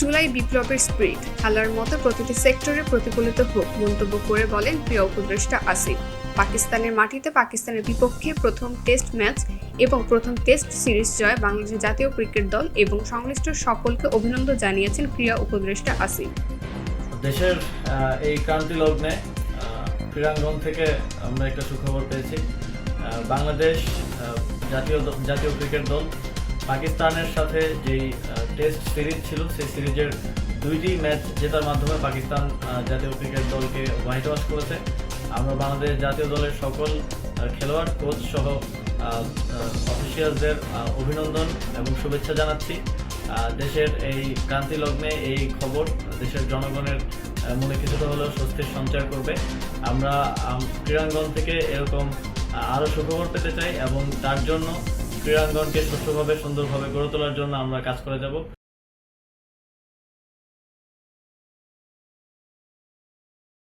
জুলাই বিপ্লবের স্পিরিট খেলার মতো প্রতিটি সেক্টরে প্রতিফলিত হোক মন্তব্য করে বলেন প্রিয় উপদেষ্টা আসিফ। পাকিস্তানের মাটিতে পাকিস্তানের বিপক্ষে প্রথম টেস্ট ম্যাচ এবং প্রথম টেস্ট সিরিজ জয় বাংলাদেশ জাতীয় ক্রিকেট দল এবং সংশ্লিষ্ট সকলকে অভিনন্দন জানিয়েছেন ক্রীড়া উপদেষ্টা আসিফ। দেশের এই ক্রান্তি লগ্নে ক্রীড়াঙ্গন থেকে আমরা একটা সুখবর পেয়েছি। বাংলাদেশ জাতীয় জাতীয় ক্রিকেট দল পাকিস্তানের সাথে যেই টেস্ট সিরিজ ছিল সেই সিরিজের দুইটি ম্যাচ জেতার মাধ্যমে পাকিস্তান জাতীয় ক্রিকেট দলকে হোয়াইট ওয়াশ করেছে। আমরা বাংলাদেশ জাতীয় দলের সকল খেলোয়াড় কোচ সহ অফিসিয়ালদের অভিনন্দন এবং শুভেচ্ছা জানাচ্ছি। দেশের এই ক্রান্তি লগ্নে এই খবর দেশের জনগণের মনে কিছুটা হলেও স্বস্তির সঞ্চার করবে। আমরা ক্রীড়াঙ্গন থেকে এরকম আহ, আরও সুখবর পেতে চাই এবং তার জন্য ক্রীড়াঙ্গনকে সুষ্ঠুভাবে সুন্দরভাবে গড়ে তোলার জন্য আমরা কাজ করে যাব।